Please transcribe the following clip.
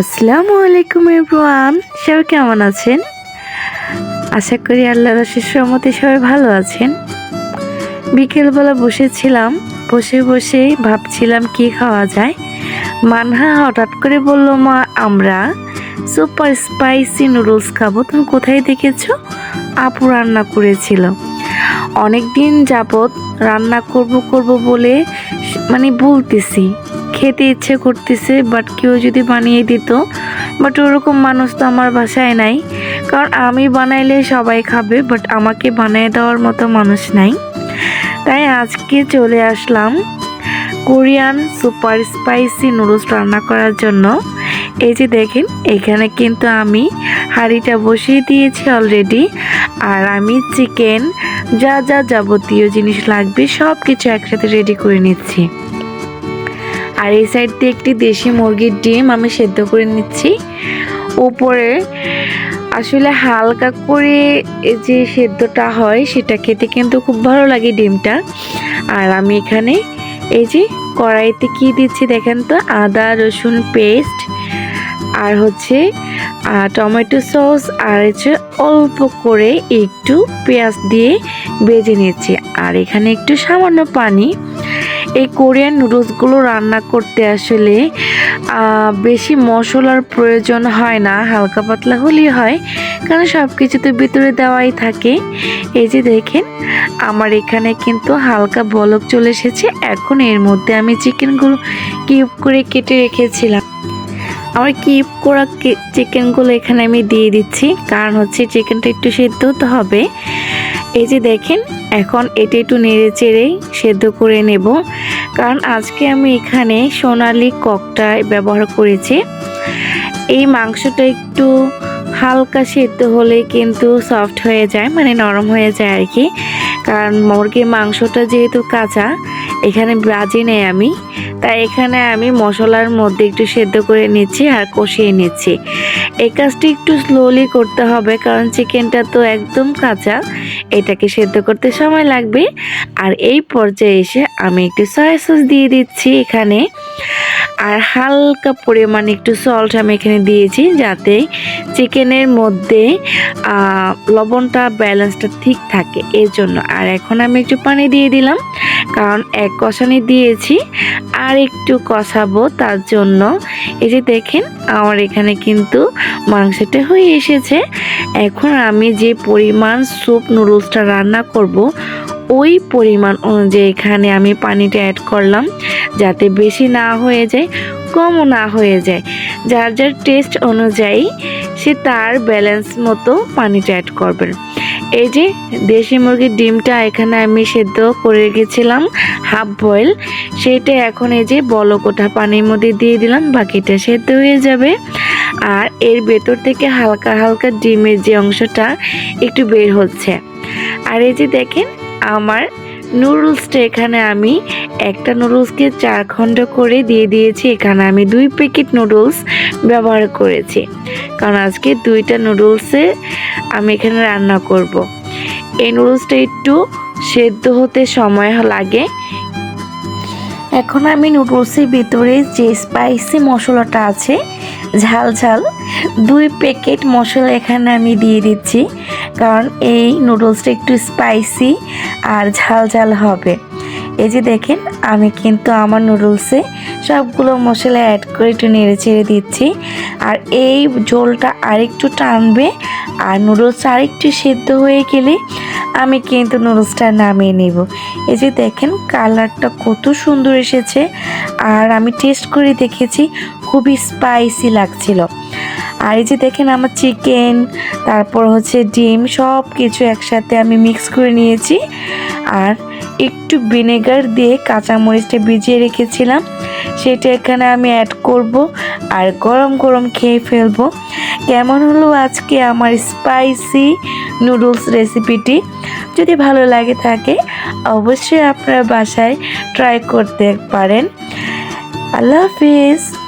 আসসালামু আলাইকুম এভরিওয়ান, সবাই কেমন আছেন? আশা করি আল্লাহর অশেষ সবাই ভালো আছেন। বিকেলবেলা বসেছিলাম, বসে বসে ভাবছিলাম কি খাওয়া যায়। মানহা হঠাৎ করে বলল, মা, আমরা সুপার স্পাইসি নুডলস খাব। তুমি কোথায় দেখেছ? আপু রান্না করেছিল। অনেক দিন যাবৎ রান্না করব করব বলে মানে বলতেছি। খেতে ইচ্ছে করতেছে বাট কেউ যদি বানিয়ে দিত। বাট ওরকম মানুষ তো আমার বাসায় নাই। কারণ আমি বানাইলে সবাই খাবে বাট আমাকে বানিয়ে দেওয়ার মতো মানুষ নাই। তাই আজকে চলে আসলাম কোরিয়ান সুপার স্পাইসি নুডলস রান্না করার জন্য। এই যে দেখেন, এখানে কিন্তু আমি হাঁড়িটা বসিয়ে দিয়েছি অলরেডি আর আমি চিকেন যা যা যাবতীয় জিনিস লাগবে সব কিছু একসাথে রেডি করে নিচ্ছি। আর এই সাইড দিয়ে একটি দেশি মুরগির ডিম আমি সেদ্ধ করে নিচ্ছি। উপরে আসলে হালকা করে এই যে সেদ্ধটা হয়, সেটা খেতে কিন্তু খুব ভালো লাগে ডিমটা। আর আমি এখানে এই যে কড়াইতে কি দিচ্ছি দেখেন তো, আদা, রসুন পেস্ট আর হচ্ছে টমেটো সস আর হচ্ছে অল্প করে একটু পেঁয়াজ দিয়ে ভেজে নিচ্ছি। আর এখানে একটু সামান্য পানি এই কোরিয়ান নুডলসগুলো রান্না করতে আসলে বেশি মশলার প্রয়োজন হয় না, হালকা পাতলা হলেই হয়, কারণ সব কিছু তো ভিতরে দেওয়াই থাকে। এই যে দেখেন, আমার এখানে কিন্তু হালকা বলক চলে এসেছে, এখন এর মধ্যে আমি চিকেনগুলো কিউব করে কেটে রেখেছিলাম। আমার কিউব করা চিকেনগুলো এখানে আমি দিয়ে দিচ্ছি, কারণ হচ্ছে চিকেনটা একটু সেদ্ধ হবে। এই যে দেখেন, এখন এটা একটু নেড়ে চেড়েই সেদ্ধ করে নেব। কারণ আজকে আমি এখানে সোনালি ককটা ব্যবহার করেছি। এই মাংসটা একটু হালকা সেদ্ধ হলে কিন্তু সফট হয়ে যায় মানে নরম হয়ে যায় আর কি। কারণ মুরগির মাংসটা যেহেতু কাঁচা, এখানে বাজি নেই আমি তাই এখানে আমি মশলার মধ্যে একটু সেদ্ধ করে নিচ্ছি আর কষিয়ে নিচ্ছি। এই কাজটি একটু স্লোলি করতে হবে কারণ চিকেনটা তো একদম কাঁচা। এটাকে সেদ্ধ করতে সময় লাগবে। আর এই পর্যায়ে এসে আমি একটু সয়া সস দিয়ে দিচ্ছি এখানে। আর হালকা পরিমাণ একটু সল্ট আমি এখানে দিয়েছি যাতে চিকেনের মধ্যে লবণটা ব্যালেন্সটা ঠিক থাকে এর জন্য। আর এখন আমি একটু পানি দিয়ে দিলাম, কারণ এক কষানি দিয়েছি, আর একটু কষাবো তার জন্য। এই যে দেখেন, আমার এখানে কিন্তু মাংসটা হয়ে এসেছে। এখন আমি যে পরিমাণ স্যুপ নুডলসটা রান্না করব ওই পরিমাণ অনুযায়ী এখানে আমি পানিটা অ্যাড করলাম, যাতে বেশি না হয়ে যায়, কমও না হয়ে যায়। যার যার টেস্ট অনুযায়ী সে তার ব্যালেন্স মতো পানিটা অ্যাড করবেন। এই যে দেশি মুরগির ডিমটা এখানে আমি সেদ্ধ করে রেখেছিলাম হাফ বয়েল সেটা এখন এই যে বলকোটা পানির মধ্যে দিয়ে দিলাম, বাকিটা সেদ্ধ হয়ে যাবে। আর এর ভেতর থেকে হালকা হালকা ডিমের যে অংশটা একটু বের হচ্ছে। আর এই যে দেখেন আমার নুডলসটা এখানে আমি একটা নুডলসকে চার খণ্ড করে দিয়ে দিয়েছি। এখানে আমি দুই প্যাকেট নুডলস ব্যবহার করেছি। কারণ আজকে দুইটা নুডলসে আমি এখানে রান্না করব। এই নুডলসটা একটু সেদ্ধ হতে সময় লাগে। এখন আমি নুডলসের ভিতরে যে স্পাইসি মশলাটা আছে, ঝাল ঝাল, দুই প্যাকেট মশলা এখানে আমি দিয়ে দিচ্ছি। কারণ এই নুডলসটা একটু স্পাইসি আর ঝাল ঝাল হবে। এই যে দেখেন, আমি কিন্তু আমার নুডলসে সবগুলো মশলা অ্যাড করে একটু নেড়ে ছেড়ে দিচ্ছি। আর এই ঝোলটা আরেকটু টানবে আর নুডলস আরেকটু সেদ্ধ হয়ে গেলে আমি কিন্তু নুডলসটা নামিয়ে নেব। এই যে দেখেন, কালারটা কত সুন্দর এসেছে। আর আমি টেস্ট করে দেখেছি, খুবই স্পাইসি লাগছিল। আর এই যে দেখেন আমার চিকেন তারপর হচ্ছে ডিম সব কিছু একসাথে আমি মিক্স করে নিয়েছি। আর একটু ভিনেগার দিয়ে কাঁচামরিচটা ভিজিয়ে রেখেছিলাম। সেটা এখানে আমি অ্যাড করব আর গরম গরম খেয়ে ফেলব। কেমন হলো আজকে আমার স্পাইসি নুডলস রেসিপিটি যদি ভালো লাগে থাকে, অবশ্যই আপনারা বাসায় ট্রাই করতে পারেন। আল্লাহ হাফিজ।